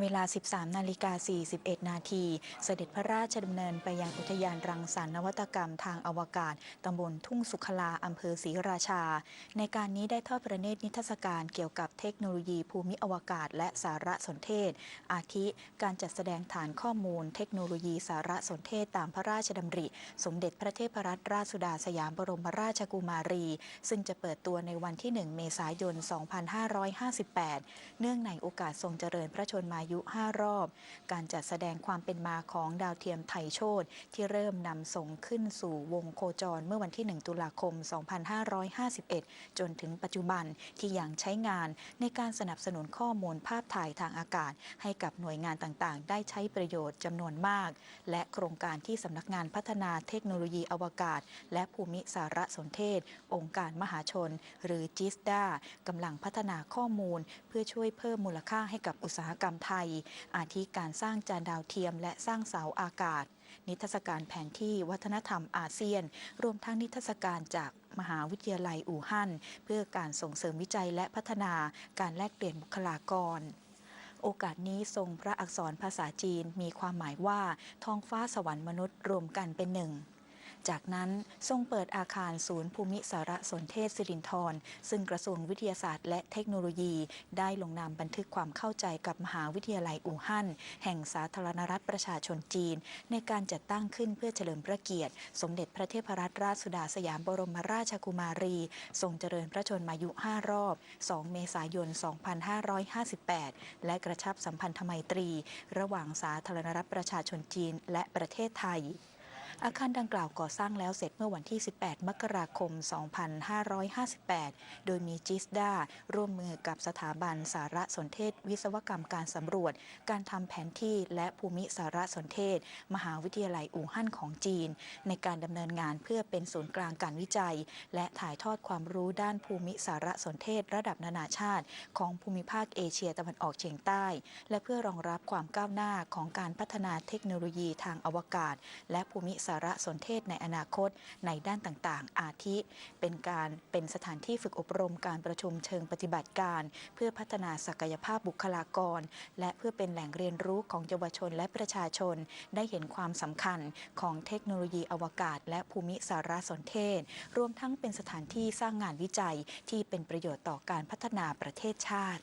เวลา 13 นาฬิกา 41 นาที เสด็จพระราชดำเนินไปยังอุทยานรังสรรค์นวัตกรรมทางอวกาศ ตำบลทุ่งสุขลา อำเภอศรีราชา ในการนี้ได้ทอดประเนตรนิทรรศการเกี่ยวกับเทคโนโลยีภูมิอวกาศ และสารสนเทศ อาทิการจัดแสดงฐานข้อมูล เทคโนโลยีสารสนเทศตามพระราชดำริ สมเด็จพระเทพรัตนราชสุดาสยามบรมราชกุมารี ซึ่งจะเปิดตัวในวันที่ 1 เมษายน 2558 เนื่องในโอกาสทรงเจริญพระชนมายุ 5 รอบ การจัดแสดงความเป็นมาของดาวเทียมไทยโชตที่เริ่มนำส่งขึ้นสู่วงโคจรเมื่อวันที่ 1 ตุลาคม 2551 จนถึงปัจจุบันที่ยังใช้งานในการสนับสนุนข้อมูลภาพถ่ายทางอากาศ ให้กับหน่วยงานต่างๆ ได้ใช้ประโยชน์จำนวนมาก และโครงการที่สำนักงานพัฒนาเทคโนโลยีอวกาศ และภูมิสารสนเทศ องค์การมหาชน หรือจิสดากำลังพัฒนาข้อมูล เพื่อช่วยเพิ่มมูลค่าให้กับอุตสาหกรรมไทย อาทิการสร้างจานดาวเทียมและสร้างเสาอากาศ นิทรรศการแผนที่วัฒนธรรมอาเซียน รวมทั้งนิทรรศการจากมหาวิทยาลัยอู่ฮั่นเพื่อการส่งเสริมวิจัยและพัฒนาการแลกเปลี่ยนบุคลากรโอกาสนี้ทรงพระอักษรภาษาจีนมีความหมายว่าท้องฟ้าสวรรค์มนุษย์รวมกันเป็นหนึ่ง จากนั้นทรงเปิดอาคารศูนย์ภูมิสารสนเทศสิรินธรซึ่งกระทรวงวิทยาศาสตร์และเทคโนโลยี ได้ลงนามบันทึกความเข้าใจกับมหาวิทยาลัยอู่ฮั่นแห่งสาธารณรัฐประชาชนจีน ในการจัดตั้งขึ้นเพื่อเฉลิมพระเกียรติ สมเด็จพระเทพรัตนราชสุดาสยามบรมราชกุมารี ทรงเจริญพระชนมายุ 5 รอบ 2 เมษายน 2558 และกระชับสัมพันธไมตรี ระหว่างสาธารณรัฐประชาชนจีนและประเทศไทย อาคารดังกล่าวก่อสร้างแล้วเสร็จเมื่อวันที่ 18 มกราคม 2558 โดยมีจิสดาร่วมมือกับสถาบันสารสนเทศ วิศวกรรมการสำรวจ การทำแผนที่และภูมิสารสนเทศ มหาวิทยาลัยอู่ฮั่นของจีน ในการดำเนินงานเพื่อเป็นศูนย์กลางการวิจัย และถ่ายทอดความรู้ด้านภูมิสารสนเทศ ระดับนานาชาติ ของภูมิภาคเอเชียตะวันออกเฉียงใต้ และเพื่อรองรับความก้าวหน้าของการพัฒนาเทคโนโลยีทางอวกาศ และภูมิสาารสนเทศในอนาคตในด้านต่างๆ อาทิ เป็นการเป็นสถานที่ฝึกอบรมการประชุมเชิงปฏิบัติการ เพื่อพัฒนาศักยภาพบุคลากร และเพื่อเป็นแหล่งเรียนรู้ของเยาวชนและประชาชน ได้เห็นความสำคัญของเทคโนโลยีอวกาศ และภูมิสารสนเทศ รวมทั้งเป็นสถานที่สร้างงานวิจัยที่เป็นประโยชน์ต่อการพัฒนาประเทศชาติ